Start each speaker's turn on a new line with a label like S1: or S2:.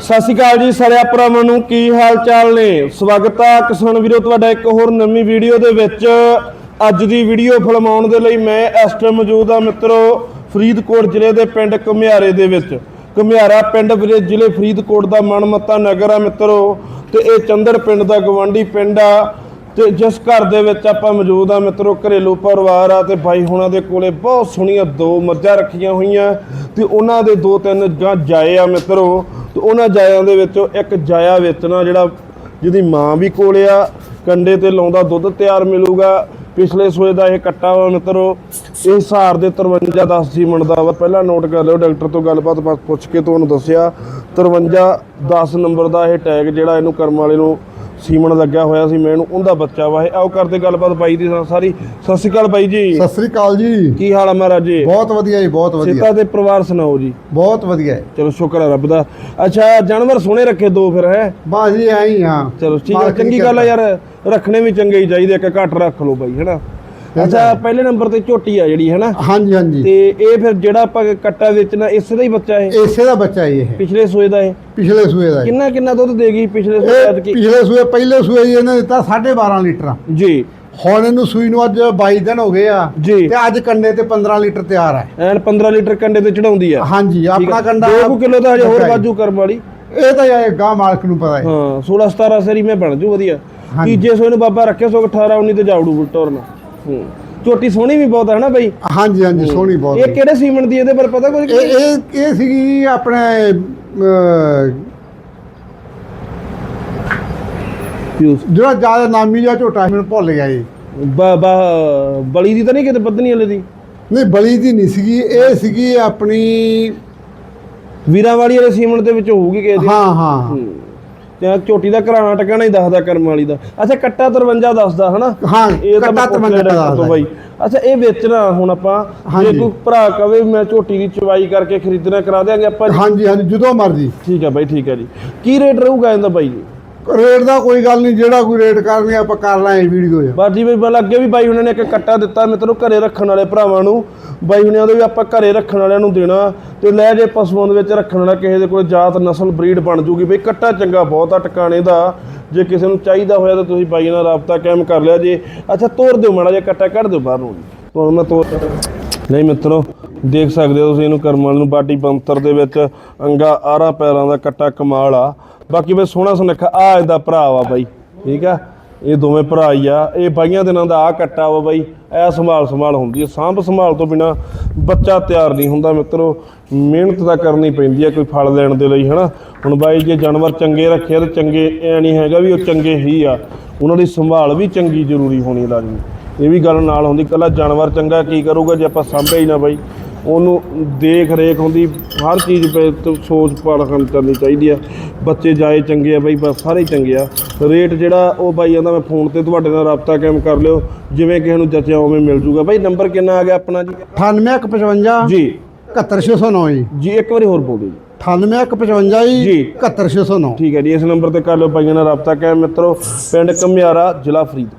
S1: ਸਤਿ ਸ਼੍ਰੀ ਅਕਾਲ ਜੀ ਸਾਰਿਆਂ ਭਰਾਵਾਂ ਨੂੰ, ਕੀ ਹਾਲ ਚਾਲ ਨੇ? ਸਵਾਗਤ ਆ ਕਿਸਾਨ ਵੀਰੋ, ਤੁਹਾਡਾ ਇੱਕ ਹੋਰ ਨਵੀਂ ਵੀਡੀਓ ਦੇ ਵਿੱਚ। ਅੱਜ ਦੀ ਵੀਡੀਓ ਫਿਲਮਾਉਣ ਦੇ ਲਈ ਮੈਂ ਇਸ ਟਾਈਮ ਮੌਜੂਦ ਆ ਮਿੱਤਰੋ, ਫਰੀਦਕੋਟ ਜ਼ਿਲ੍ਹੇ ਦੇ ਪਿੰਡ ਘੁਮਿਆਰੇ ਦੇ ਵਿੱਚ। ਘੁਮਿਆਰਾ ਪਿੰਡ ਵੀਰੇ, ਜ਼ਿਲ੍ਹੇ ਫਰੀਦਕੋਟ ਦਾ ਮਨਮੱਤਾ ਨਗਰ ਆ ਮਿੱਤਰੋ, ਤੇ ਇਹ ਚੰਦੜ ਪਿੰਡ ਦਾ ਗਵੰਡੀ ਪਿੰਡ ਆ। ਤੇ ਜਿਸ ਘਰ ਦੇ ਵਿੱਚ ਆਪਾਂ ਮੌਜੂਦ ਆ ਮਿੱਤਰੋ, ਘਰੇਲੂ ਪਰਿਵਾਰ ਆ ਤੇ ਬਾਈ ਹੁਣਾਂ ਦੇ ਕੋਲੇ ਬਹੁਤ ਸੋਹਣੀਆਂ ਦੋ ਮੱਝਾਂ ਰੱਖੀਆਂ ਹੋਈਆਂ, ਤੇ ਉਹਨਾਂ ਦੇ ਦੋ ਤਿੰਨ ਜਾਂ ਜਾਏ ਆ ਮਿੱਤਰੋ। ਤੇ ਉਹਨਾਂ ਜਾਇਆਂ ਦੇ ਵਿੱਚੋਂ ਇੱਕ ਜਾਇਆ ਵੇਚਣਾ ਜਿਹੜਾ ਜਿਹਦੀ ਮਾਂ ਵੀ ਕੋਲੇ ਆ, ਕੰਡੇ ਤੇ ਲਾਉਂਦਾ ਦੁੱਧ ਤਿਆਰ ਮਿਲੂਗਾ, ਪਿਛਲੇ ਸੋਏ ਦਾ ਇਹ ਕੱਟਾ ਵਾ ਮਿੱਤਰੋ, ਇਹ ਹਿਸਾਰ ਦੇ 53 10 ਜੀ ਦਾ ਵਾ। ਪਹਿਲਾਂ ਨੋਟ ਕਰ ਲਿਓ, ਡਾਕਟਰ ਤੋਂ ਗੱਲਬਾਤ ਪੁੱਛ ਕੇ ਤੁਹਾਨੂੰ ਦੱਸਿਆ 53 10 ਨੰਬਰ ਦਾ ਇਹ ਟੈਗ ਜਿਹੜਾ ਇਹਨੂੰ ਕਰਮ ਵਾਲੇ ਨੂੰ ਸੀਮਨ ਲੱਗਿਆ ਹੋਇਆ ਸੀ ਮੈਨੂੰ ਉਹਦਾ ਬੱਚਾ ਵਾ ਇਹ। ਆਓ ਕਰਦੇ ਗੱਲਬਾਤ ਬਾਈ ਦੀ ਸਾਰੀ। ਸਤਿ ਸ਼੍ਰੀ ਅਕਾਲ ਬਾਈ ਜੀ।
S2: ਸਤਿ ਸ੍ਰੀ ਅਕਾਲ ਜੀ।
S1: ਕੀ ਹਾਲ ਆ ਮਹਾਰਾਜ ਜੀ?
S2: ਬਹੁਤ ਵਧੀਆ ਜੀ ਬਹੁਤ
S1: ਸੀਤਾ
S2: ਵਧੀਆ
S1: ਤੇ ਪਰਿਵਾਰ ਸੁਣਾਓ ਜੀ।
S2: ਬਹੁਤ ਵਧੀਆ ਹੈ
S1: ਚਲੋ ਸ਼ੁਕਰ ਹੈ ਰੱਬ ਦਾ। ਅੱਛਾ ਜਾਨਵਰ ਸੋਹਣੇ ਰੱਖੇ ਦੋ ਫਿਰ ਹੈ?
S2: ਬਾਜੀ ਆਈ ਹਾਂ
S1: ਚਲੋ ਠੀਕ ਹੈ
S2: ਮਾਲਕ ਦੀ
S1: ਚੰਗੀ ਗੱਲ ਹੈ
S2: ਕਿਰਪਾ।
S1: ਯਾਰ। ਰੱਖਣੇ ਵੀ ਚੰਗੇ ਹੀ ਚਾਹੀਦੇ ਇੱਕ ਘੱਟ ਰੱਖ ਲਓ ਬਾਈ ਹੈਨਾ? ਅੱਛਾ ਪਹਿਲੇ ਨੰਬਰ ਤੇ ਝੋਟੀ ਆ ਜਿਹੜੀ ਹੈਨਾ?
S2: ਹਾਂਜੀ ਹਾਂਜੀ।
S1: ਤੇ ਇਹ ਫਿਰ ਜਿਹੜਾ ਆਪਾਂ ਕੱਟਾ ਵੇਚਣਾ ਇਸੇ ਦਾ ਹੀ ਬੱਚਾ ਇਹ?
S2: ਇਸੇ ਦਾ ਬੱਚਾ ਹੀ ਇਹ।
S1: ਪਿਛਲੇ ਸੂਏ ਦਾ ਇਹ?
S2: ਪਿਛਲੇ ਸੂਏ ਦਾ।
S1: ਕਿੰਨਾ ਕਿੰਨਾ ਦੁੱਧ ਦੇਗੀ ਪਿਛਲੇ ਸੂਏ
S2: ਇਹ
S1: ਦਾ ਕੀ
S2: ਪਿਛਲੇ ਸੂਏ ਪਹਿਲੇ ਸੂਏ ਜੀ ਇਹਨੇ ਦਿੱਤਾ 12.5 ਲੀਟਰ।
S1: ਜੀ।
S2: ਹੁਣ ਇਹਨੂੰ ਸੂਈ ਨੂੰ ਅੱਜ 22 ਦਿਨ ਹੋ ਗਏ ਆ। ਤੇ ਅੱਜ ਕੰਡੇ ਤੇ 15 ਲੀਟਰ ਤਿਆਰ ਹੈ
S1: ਐਨ 15 ਲੀਟਰ ਕੰਡੇ ਤੇ ਚੜਾਉਂਦੀ ਆ।
S2: ਹਾਂਜੀ ਆਪਣਾ ਕੰਡਾ
S1: 2 ਕਿਲੋ ਤਾਂ ਹਜੇ ਹੋਰ। ਵਾਜੂ ਕਰਮ ਵਾਲੀ।
S2: ਇਹ ਤਾਂ ਇਹ ਗਾਂ ਮਾਲਕ ਨੂੰ ਪਤਾ ਹੈ।
S1: ਹਾਂ 16 17 ਸਰੀ ਮੈਂ ਬਣ ਜੂ ਵਧੀਆ। ਤੀਜੇ ਸੂਏ ਨੂੰ ਬਾਬਾ ਰੱਖਿਆ ਸੋ 18 19 ਤੇ ਜਾਉੜੂ ਟੋਰਨ ਹੂੰ ਝੋਟੀ ਸੋਹਣੀ ਵੀ ਬਹੁਤ ਹੈ ਨਾ ਬਾਈ?
S2: ਹਾਂਜੀ ਹਾਂਜੀ ਸੋਹਣੀ ਬਹੁਤ
S1: ਇਹ। ਕਿਹੜੇ ਸੀਮਨ ਦੀ ਇਹਦੇ ਪਰ ਪਤਾ ਕੁਝ
S2: ਇਹ ਇਹ ਇਹ ਸੀਗੀ ਆਪਣੇ ਜਿਹੜਾ ਜ਼ਿਆਦਾ ਨਾਮੀ ਜਿਹਾ ਝੋਟਾ ਮੈਨੂੰ ਭੁੱਲ ਗਿਆ ਜੀ।
S1: ਬਲੀ ਦੀ ਤਾਂ ਨਹੀਂ ਕਿਤੇ ਬੱਦਨੀ ਵਾਲੇ ਦੀ?
S2: ਨਹੀਂ ਬਲੀ ਦੀ ਨਹੀਂ ਸੀਗੀ। ਇਹ ਸੀਗੀ ਆਪਣੀ
S1: ਵੀਰਾਂ ਵਾਲੀ ਵਾਲੇ ਸੀਮਨ ਦੇ ਵਿੱਚ ਹੋਊਗੀ ਕਿਸੇ ਦੀ
S2: ਹਾਂ। ਹਾਂ।
S1: ਝੋਟੀ ਦਾ ਘਰਾਣਾ ਟਿਕਾਣਾ ਹੀ ਦੱਸਦਾ ਕਰਮ ਵਾਲੀ ਦਾ। ਅੱਛਾ ਕੱਟਾ 53 ਦੱਸਦਾ ਹਨਾ?
S2: ਹਾਂ
S1: ਇਹ ਤਾਂ
S2: ਕੱਟਾ
S1: ਮੈਂ ਪੁੱਛ
S2: ਤਮੰਨਾ
S1: ਲਿਆ
S2: ਦਾ
S1: ਤੋਂ ਬਾਈ। ਅੱਛਾ ਇਹ ਵੇਚਣਾ ਹੁਣ ਆਪਾਂ। ਜੇ। ਕੋਈ ਭਰਾ ਕਵੇ ਮੈਂ ਝੋਟੀ ਦੀ ਚਵਾਈ ਕਰਕੇ ਖਰੀਦਣਾ ਕਰਾ ਦਿਆਂਗੇ ਆਪਾਂ।
S2: ਹਾਂਜੀ ਹਾਂਜੀ ਜਦੋਂ ਮਰਜ਼ੀ।
S1: ਠੀਕ ਹੈ ਬਾਈ ਠੀਕ ਹੈ ਜੀ। ਕੀ ਰੇਟ ਰਹੂਗਾ ਇਹਦਾ ਬਾਈ ਜੀ?
S2: ਰੇਟ ਦਾ ਕੋਈ ਗੱਲ ਨਹੀਂ, ਜਿਹੜਾ ਕੋਈ ਰੇਟ ਕਰਨੀ ਆਪਾਂ ਕਰ ਲਾਂਗੇ ਵੀਡੀਓ 'ਚ
S1: ਬਾਜੀ ਬਈ ਬਲ ਅੱਗੇ ਵੀ ਬਾਈ ਹੁਣਾਂ ਨੇ ਇੱਕ ਕੱਟਾ ਦਿੱਤਾ ਮਿੱਤਰੋ ਘਰੇ ਰੱਖਣ ਵਾਲੇ ਭਰਾਵਾਂ ਨੂੰ। ਬਾਈ ਹੁਣਾਂ ਦੇ ਵੀ ਆਪਾਂ ਘਰੇ ਰੱਖਣ ਵਾਲਿਆਂ ਨੂੰ ਦੇਣਾ, ਤੇ ਲੈ ਜੇ ਪਸ਼ੂਆਂ ਦੇ ਵਿੱਚ ਰੱਖਣ ਵਾਲਾ ਕਿਸੇ ਦੇ ਕੋਲ ਜਾਤ, ਨਸਲ, ਬਰੀਡ ਬਣ ਜੂਗੀ। ਬਈ ਕੱਟਾ ਚੰਗਾ ਬਹੁਤ ਆ, ਟਿਕਾਣੇ ਦਾ। ਜੇ ਕਿਸੇ ਨੂੰ ਚਾਹੀਦਾ ਹੋਇਆ ਤਾਂ ਤੁਸੀਂ ਬਾਈ ਨਾਲ ਰਾਬਤਾ ਕਾਇਮ ਕਰ ਲਿਆ ਜੇ। ਅੱਛਾ ਤੋੜ ਦਿਓ ਮਾੜਾ ਜਿਹਾ ਕੱਟਾ, ਕੱਢ ਦਿਓ ਬਾਹਰ ਨੂੰ ਤੁਹਾਨੂੰ ਮੈਂ ਤੋੜ ਨਹੀਂ ਮਿੱਤਰੋ, ਦੇਖ ਸਕਦੇ ਹੋ ਤੁਸੀਂ ਇਹਨੂੰ ਕਰਮਾਲ ਨੂੰ ਬਾਡੀ ਬੰਤਰ ਦੇ ਵਿੱਚ ਅੰਗਾ ਆਰਾ ਪੈਰਾਂ ਦਾ ਕੱਟਾ ਕਮਾਲ ਆ। ਬਾਕੀ ਬਈ ਸੋਹਣਾ ਸੁਨੱਖਾ, ਆ ਇਹਦਾ ਭਰਾ ਵਾ ਬਾਈ, ਠੀਕ ਆ? ਇਹ ਦੋਵੇਂ ਭਰਾ ਹੀ ਆ। ਇਹ ਬਾਈਆਂ ਦਿਨਾਂ ਦਾ ਆ ਕੱਟਾ ਵਾ ਬਾਈ, ਐ ਸੰਭਾਲ ਸੰਭਾਲ ਹੁੰਦੀ ਹੈ ਸਾਂਭ ਸੰਭਾਲ ਤੋਂ ਬਿਨਾ ਬੱਚਾ ਤਿਆਰ ਨਹੀਂ ਹੁੰਦਾ ਮਿੱਤਰੋ। ਮਿਹਨਤ ਤਾਂ ਕਰਨੀ ਪੈਂਦੀ ਹੈ ਕੋਈ ਫਲ ਲੈਣ ਦੇ ਲਈ, ਹਨਾ? ਹੁਣ ਬਾਈ ਜੇ ਜਾਨਵਰ ਚੰਗੇ ਰੱਖਿਆ ਤੇ ਚੰਗੇ ਐ ਨਹੀਂ ਹੈਗਾ ਵੀ ਉਹ ਚੰਗੇ ਹੀ ਆ। ਉਹਨਾਂ ਦੀ ਸੰਭਾਲ ਵੀ ਚੰਗੀ ਜ਼ਰੂਰੀ ਹੋਣੀ ਲਾਜ਼ਮੀ। ਇਹ ਵੀ ਗੱਲ ਨਾਲ ਹੁੰਦੀ ਕੱਲਾ ਜਾਨਵਰ ਚੰਗਾ ਕੀ ਕਰੂਗਾ ਜੇ ਆਪਾਂ ਸਾਂਭੇ ਹੀ ਨਾ ਬਾਈ। ਉਹਨੂੰ ਦੇਖ ਰੇਖ ਹੁੰਦੀ ਹਰ ਚੀਜ਼ ਤੋਂ ਸੋਚ ਪੜਖਣ ਕਰਨੀ ਚਾਹੀਦੀ ਆ। ਬੱਚੇ ਜਾਏ ਚੰਗੇ ਆ ਬਾਈ ਬਸ ਸਾਰੇ ਚੰਗੇ ਆ। ਰੇਟ ਜਿਹੜਾ ਉਹ ਬਾਈ ਕਹਿੰਦਾ ਮੈਂ ਫੋਨ ਤੇ ਤੁਹਾਡੇ ਨਾਲ ਰਾਬਤਾ ਕਾਇਮ ਕਰ ਲਿਓ। ਜਿਵੇਂ ਕਿਸੇ ਨੂੰ ਜਚਿਆ ਉਵੇਂ ਮਿਲ ਜੂਗਾ। ਬਾਈ ਨੰਬਰ ਕਿੰਨਾ ਆ ਗਿਆ ਆਪਣਾ ਜੀ?
S2: 9855
S1: ਜੀ।
S2: 71609 ਜੀ।
S1: ਜੀ ਇੱਕ ਵਾਰੀ ਹੋਰ ਬੋਲ ਦਿਓ ਜੀ
S2: 9855
S1: ਜੀ।
S2: 71609
S1: ਠੀਕ ਹੈ ਜੀ ਇਸ ਨੰਬਰ ਤੇ ਕਰ ਲਿਓ ਬਾਈਆਂ ਨਾਲ ਰਾਬਤਾ ਕਾਇਮ। ਮਿੱਤਰੋ ਪਿੰਡ ਕਮਿਆਰਾ ਜ਼ਿਲ੍ਹਾ ਫਰੀਦਕੋਟ।